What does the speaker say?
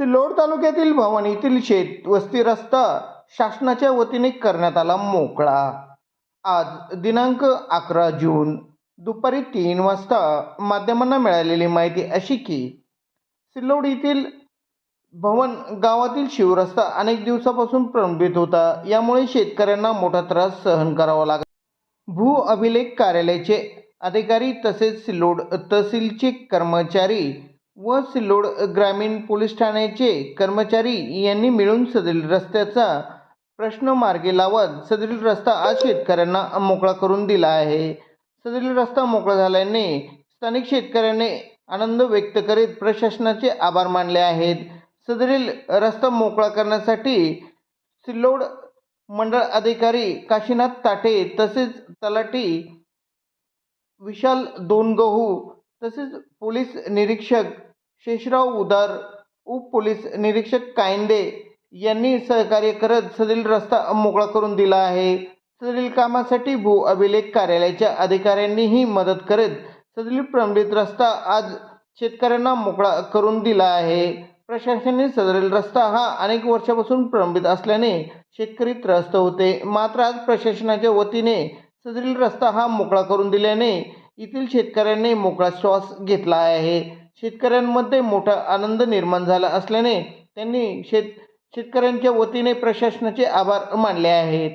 सिल्लोड तालुक्यातील भवन येथील शेत वस्ती रस्ता शासनाच्या वतीने करण्यात आला मोकळा. आज दिनांक अकरा जून दुपारी तीन वाजता माध्यमांना मिळालेली माहिती अशी की सिल्लोड येथील भवन गावातील शिवरस्ता अनेक दिवसापासून प्रलंबित होता. यामुळे शेतकऱ्यांना मोठा त्रास सहन करावा लागला. भू अभिलेख कार्यालयाचे अधिकारी तसेच सिल्लोड तहसीलचे कर्मचारी व सिल्लोड ग्रामीण पोलीस ठाण्याचे कर्मचारी यांनी मिळून सदरील रस्त्याचा प्रश्न मार्गी लावत सदरील रस्ता आज शेतकऱ्यांना मोकळा करून दिला आहे. सदरील रस्ता मोकळा झाल्याने स्थानिक शेतकऱ्यांनी आनंद व्यक्त करीत प्रशासनाचे आभार मानले आहेत. सदरील रस्ता मोकळा करण्यासाठी सिल्लोड मंडळ अधिकारी काशीनाथ ताटे तसेच तलाठी विशाल दोनगहू तसेच पोलीस निरीक्षक शेषराव उदार उप पोलीस निरीक्षक कायंदे यांनी सहकार्य करत सदरील रस्ता मोकळा करून दिला आहे. सदरील कामासाठी भू अभिलेख कार्यालयाच्या अधिकाऱ्यांनीही मदत करत सदरील प्रलंबित रस्ता आज शेतकऱ्यांना मोकळा करून दिला आहे. प्रशासनाने सदरील रस्ता हा अनेक वर्षापासून प्रलंबित असल्याने शेतकरी त्रस्त होते. मात्र आज प्रशासनाच्या वतीने सदरील रस्ता हा मोकळा करून दिल्याने येथील शेतकऱ्यांनी मोकळा श्वास घेतला आहे. शेतकऱ्यांमध्ये मोठा आनंद निर्माण झाला असल्याने त्यांनी शेत शेतकऱ्यांच्या वतीने प्रशासनाचे आभार मानले आहेत.